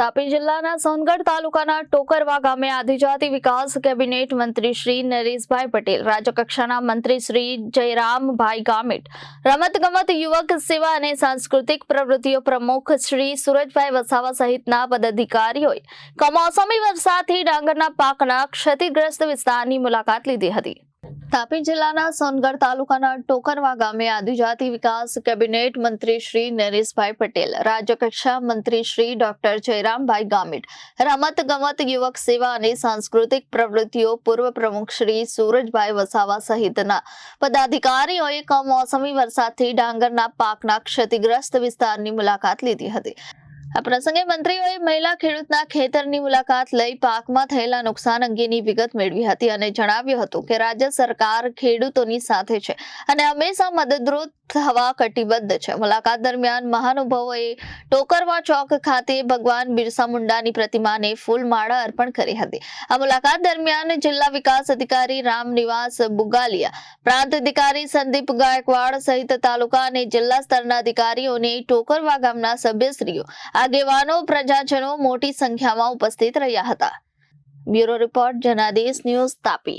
તાપી જિલ્લાના સોનગઢ તાલુકાના ટોકરવા ગામે આદિજાતિ વિકાસ કેબિનેટ મંત્રી શ્રી નરેશભાઈ પટેલ, રાજ્યકક્ષાના મંત્રી શ્રી જયરામભાઈ ગામિત રમતગમત યુવક સેવા અને સાંસ્કૃતિક પ્રવૃત્તિઓ પ્રમુખ શ્રી સુરજભાઈ વસાવા સહિતના પદાધિકારીઓએ કમોસમી વરસાદથી ડાંગરના પાકના ક્ષતિગ્રસ્ત વિસ્તારની મુલાકાત લીધી હતી. તાપી જિલ્લાના સોનગઢ તાલુકાના ટોકરવા ગામે આદિજાતિ વિકાસ કેબિનેટ મંત્રી શ્રી નરેશભાઈ પટેલ રાજ્યકક્ષા મંત્રી શ્રી ડોક્ટર જયરામભાઈ ગામિત રમત ગમત યુવક સેવા અને સાંસ્કૃતિક પ્રવૃત્તિઓ પૂર્વ પ્રમુખ શ્રી સુરજભાઈ વસાવા સહિતના પદાધિકારીઓએ કમોસમી વરસાદથી ડાંગરના પાકના ક્ષતિગ્રસ્ત વિસ્તારની મુલાકાત લીધી હતી. આ પ્રસંગે મંત્રીઓએ મહિલા ખેડૂતના ખેતરની મુલાકાત લઈ પાકમાં થયેલા નુકસાન અંગેની વિગત મેળવી હતી અને જણાવ્યું હતું કે રાજ્ય સરકાર ખેડૂતોની સાથે છે. અને હંમેશા મદદરૂપ થવા કટિબદ્ધ છે. મુલાકાત દરમિયાન મહાનુભાવોએ ટોકરવા ચોક ખાતે ભગવાન બિરસા મુંડાની પ્રતિમાને ફૂલમાળા અર્પણ કરી હતી. આ મુલાકાત દરમિયાન જિલ્લા વિકાસ અધિકારી રામનિવાસ બુગાલિયા, પ્રાંત અધિકારી સંદીપ ગાયકવાડ સહિત તાલુકા અને જિલ્લા સ્તરના અધિકારીઓને ટોકરવા ગામના સભ્યશ્રીઓ, આગેવાનો, પ્રજાજનો મોટી સંખ્યામાં ઉપસ્થિત રહ્યા હતા. Bureau report Janadesh news Tapi.